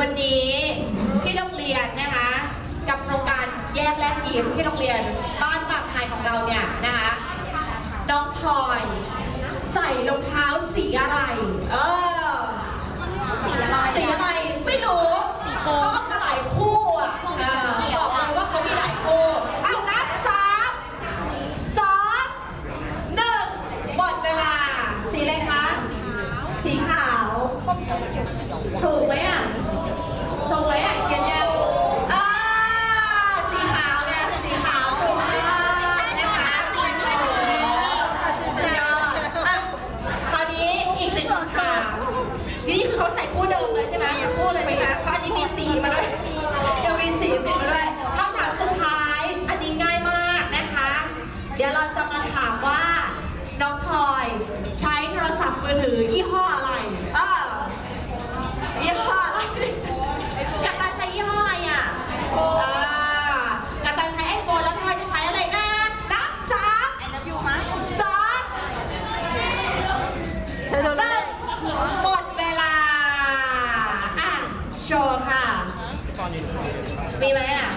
วันนี้ที่โรงเรียนนะคะ กับโครงการแยกแลกยิ้มที่โรงเรียนบ้านปากไทยของเราเนี่ยนะคะน้องพลอย ใส่รองเท้าสีอะไร เออ ดี๋ยวเราจะมาถามว่าน้องพลอยใช้โทรศัพท์มือถือยี่ห้ออะไรเออยี่ห้ออะไรกัปตันใช้ยี่ห้ออะไรอะอ่ากัปตันใช้ไอโฟนแล้วพลอยจะใช้อะไรนะนับสามไอเลิฟยูมั้ยสองหนึ่งหมดเวลาอะโชว์ค่ะ มีไหมอะ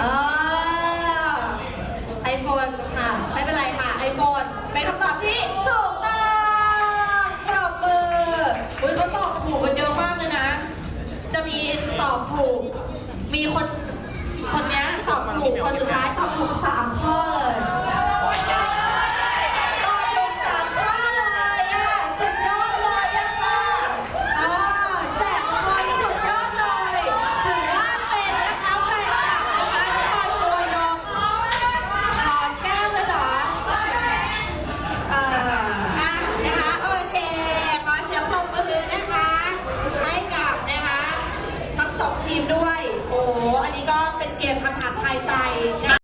เออไอโฟน ค่ะ ไม่เป็นไรค่ะไอโฟนเป็นคำตอบที่ถูกต้องปรบมืออุ้ยเขาตอบถูกกันเยอะมากเลยนะ จะมีตอบถูก มีคนคนเนี้ยตอบถูก คนสุดท้ายตอบถูกสามข้อ ทีมด้วย โอ้โหอันนี้ก็เป็นเกมคำถามทายใจนะ